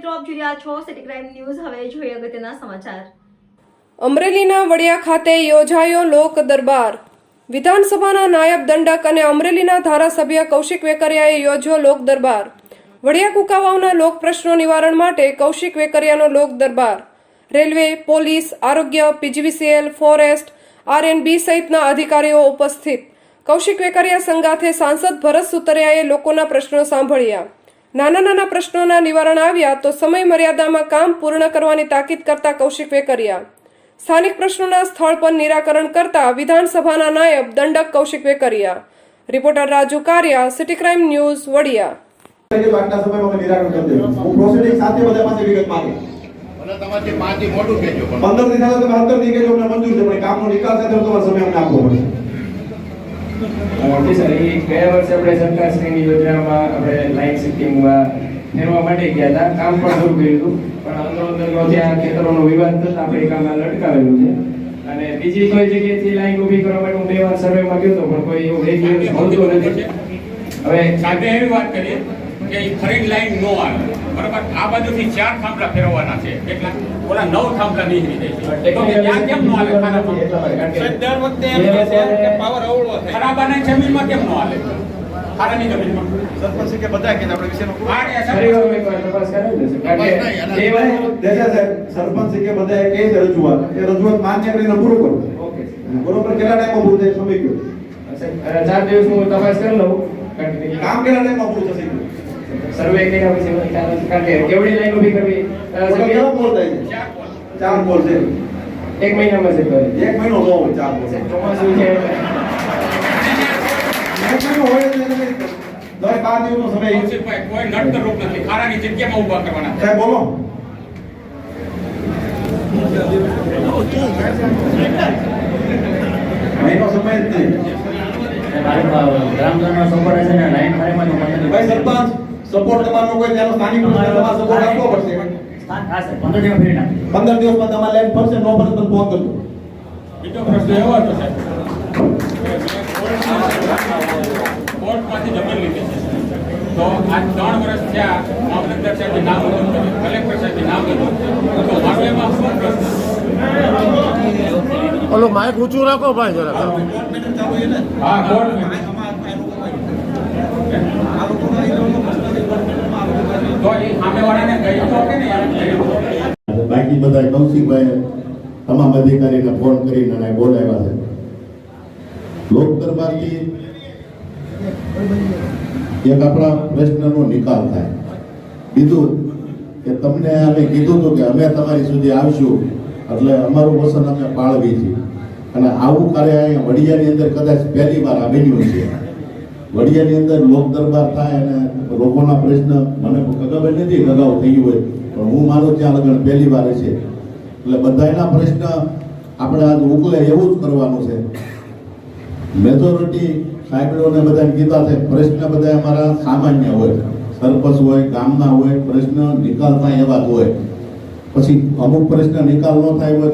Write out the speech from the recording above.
મિત્રો આપ જોઈ રહ્યા છો. સિટી ક્રાઇમ ન્યૂઝ હવે જોઈએ અગત્યના સમાચાર. અમરેલીના વડિયા ખાતે યોજાયો લોક દરબાર. વિધાનસભાના નાયબ દંડક અને અમરેલીના ધારાસભ્ય કૌશિક વેકરિયાએ યોજ્યો લોક દરબાર. વડિયા કુકાવાવના લોક પ્રશ્નો નિવારણ માટે કૌશિક વેકરિયાનો લોક દરબાર. રેલવે, પોલીસ, આરોગ્ય, પીજીવીસીએલ, ફોરેસ્ટ, આરએનબી સહિતના અધિકારીઓ ઉપસ્થિત. કૌશિક વેકરિયા સંગાથે સાંસદ ભરત સુતરિયાએ લોકોના પ્રશ્નો સાંભળ્યા. નાના નાના પ્રશ્નોના નિવારણ આવ્યા તો સમય મર્યાદામાં કામ પૂર્ણ કરવાની તાકીદ કરતા કૌશિક વેકરિયા સ્થાનિક પ્રશ્નોના સ્થળ પર નિરાકરણ કરતા વિધાનસભાના નાયબ દંડક Kaushik Vekariya reporter Raju Kariya city crime news Vadia. પંદર દિવસ કામનો નિકાલ સાથે તમારો સમય અમને આપવો પડશે. જી સર એ ગયા વર્ષે આપણે સરકારશ્રીની યોજનામાં આપણે લાઇન સિટિંગમાં ફેરવા માટે ગયા હતા. કામ પણ શરૂ કર્યું હતું. પણ અંદરો અંદરનો ત્યાં ખેતરોનો વિવાદ થતા આપણે એ કામ હાલ છે. અને બીજી કોઈ જગ્યાએથી લાઈન ઊભી કરવા માટે હું બે વાર સર્વેમાં ગયો હતો, પણ કોઈ એવું રેગ્યુલર મળતું નથી. હવે સાથે એવી વાત કરીએ. કે ફરીને લાઈન નો આવે. બરાબર? આ બાજુથી ચાર થાંભલા ફેરવવાના છે. કેટલા? ઓલા નવ થાંભલા નીકળી જાય છે. તો ત્યાં કેમ નો હાલે ખાના દર વખતે એમ કહે છે કે પાવર અવળો થાય ખરાબાના જમીનમાં કેમ નો હાલે ખારાની જમીનમાં. સરપંચ કે બધા કે આપણે વિષયનો સરપંચ. કે કે રજૂઆત. એ રજૂઆત માન્ય કરીને પૂરું કરો. ઓકે. બરોબર કેટલા ટાઈમમાં પૂરું થાય સમય ગયો? ચાર દિવસ હું તપાસ કરી લઉં. કામ કેટલા ટાઈમમાં પૂરું થશે? સર્વે કર્યા પછી મને ખ્યાલ નથી. કેવડી લાઈન ઊભી કરવી? સભ્ય? પોલ થાય છે? ચાર પોલ. છે. એક મહિનામાં છે કરે એક મહિનો નો હોય ચાર પોલ. ચોમાસું છે. મહિનો હોય દસ બાર દિવસનો સમય. કોઈ નડતર રૂપ નથી. ખારાની જગ્યામાં ઊભા કરવાના. છે. સાહેબ બોલો. મહિનો સમય જ નહીં ગ્રામજનો સપોર્ટ છે ને લાઈન ફાઈમાં તો મને ભાઈ સરપંચ સપોર્ટ તમારો કોઈ ત્યાંનો સ્થાનિક પ્રશ્ન તમારે સપોર્ટ આપવો પડશે. સ્થાન થશે પંદર દિવસ ફરી નાખે પંદર દિવસમાં તમારે લાઈન ફરશે નો ફરશે તો ફોન કરજો. બીજો પ્રશ્ન એવો હતો સાહેબ. કે મેં કોર્ટમાંથી જમીન લીધી છે. તો આ ત્રણ વર્ષ થયા મામલતદાર સાહેબે નામ નોંધ કર્યું કલેક્ટર સાહેબે નામ નોંધ કર્યું તો મારો એમાં શું પ્રશ્ન? ઓલો માઇક ઊંચું રાખો ભાઈ જરા. હા કોર્ટ તો એ સામેવાળાને કહી તો કે નહીં બાકી બધા કૌશિકભાઈ તમામ અધિકારીને ફોન કરીને બોલાવ્યા છે. લોક દરબારથી એક આપણા પ્રશ્નનો નિકાલ થાય. બીજું કે તમને અમે કીધું હતું કે અમે તમારી સુધી આવશું, એટલે અમારું વસન અમે પાળવી છીએ. અને આવું કાર્ય અહીંયા વડિયાની અંદર કદાચ પહેલી વાર આ બન્યું છે. વડિયાની અંદર લોક દરબાર થાય અને લોકોના પ્રશ્ન મને ખબર નથી અગાઉ થયું હોય. પણ હું માનું ત્યાં લગન પહેલી વાર છે. એટલે બધાના પ્રશ્ન આપણે આજ ઉકલે એવું જ કરવાનું છે. મેજોરિટી સાહેબોને બધાને કીધા છે, પ્રશ્ન બધા અમારા સામાન્ય હોય. સરપંચ હોય, ગામના હોય, પ્રશ્ન નિકાલ થાય એવા હોય. પછી અમુક પ્રશ્ન નિકાલ ન થાય હોય